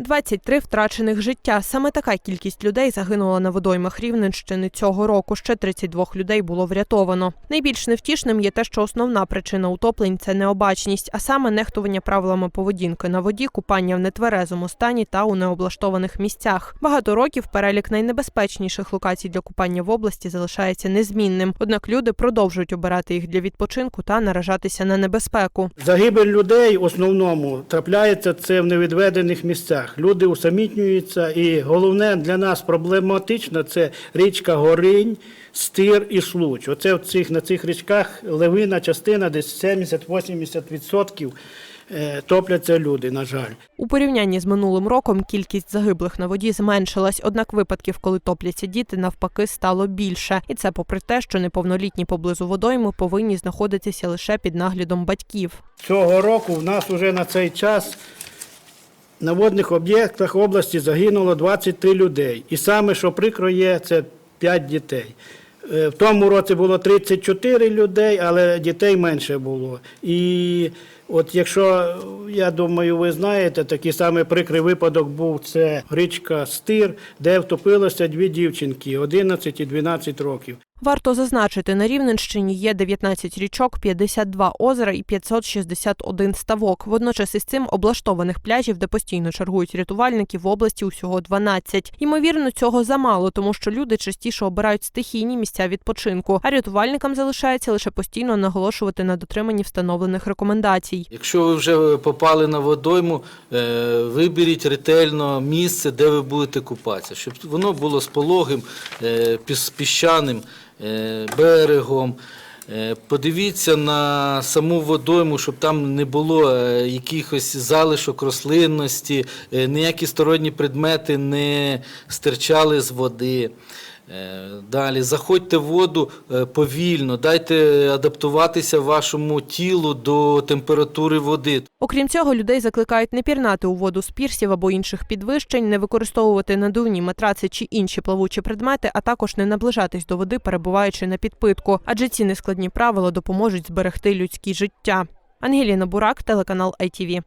23 втрачених життя. Саме така кількість людей загинула на водоймах Рівненщини цього року. Ще 32 людей було врятовано. Найбільш невтішним є те, що основна причина утоплень це необачність, а саме нехтування правилами поведінки на воді, купання в нетверезому стані та у необлаштованих місцях. Багато років перелік найнебезпечніших локацій для купання в області залишається незмінним. Однак люди продовжують обирати їх для відпочинку та наражатися на небезпеку. Загибель людей в основному трапляється це в невідведених місцях. Люди усамітнюються, і головне для нас проблематично це річка Горинь, Стир і Случ. Оце в цих, на цих річках левина частина, десь 70-80% е, топляться люди, на жаль. У порівнянні з минулим роком кількість загиблих на воді зменшилась, однак випадків, коли топляться діти, навпаки, стало більше. І це попри те, що неповнолітні поблизу водойми повинні знаходитися лише під наглядом батьків. Цього року в нас вже на цей час на водних об'єктах області загинуло 23 людей. І саме, що прикро є, це 5 дітей. Е, В тому році було 34 людей, але дітей менше було. І от якщо, я думаю, ви знаєте, такий самий прикрий випадок був це річка Стир, де втопилося дві дівчинки 11 і 12 років. Варто зазначити, на Рівненщині є 19 річок, 52 озера і 561 ставок. Водночас із цим облаштованих пляжів, де постійно чергують рятувальники, в області усього 12. Ймовірно, цього замало, тому що люди частіше обирають стихійні місця відпочинку, а рятувальникам залишається лише постійно наголошувати на дотриманні встановлених рекомендацій. Якщо ви вже попали на водойму, е, виберіть ретельно місце, де ви будете купатися, щоб воно було з пологим, е, піщаним берегом. Е, Подивіться на саму водойму, щоб там не було е, якихось залишок рослинності, е, ніякі сторонні предмети не стирчали з води. Е, Далі заходьте в воду е, повільно, дайте адаптуватися вашому тілу до температури води. Окрім цього, людей закликають не пірнати у воду з пірсів або інших підвищень, не використовувати надувні матраци чи інші плавучі предмети, а також не наближатись до води, перебуваючи на підпитку, адже ці нескладні правила допоможуть зберегти людські життя. Ангеліна Бурак, телеканал ITV.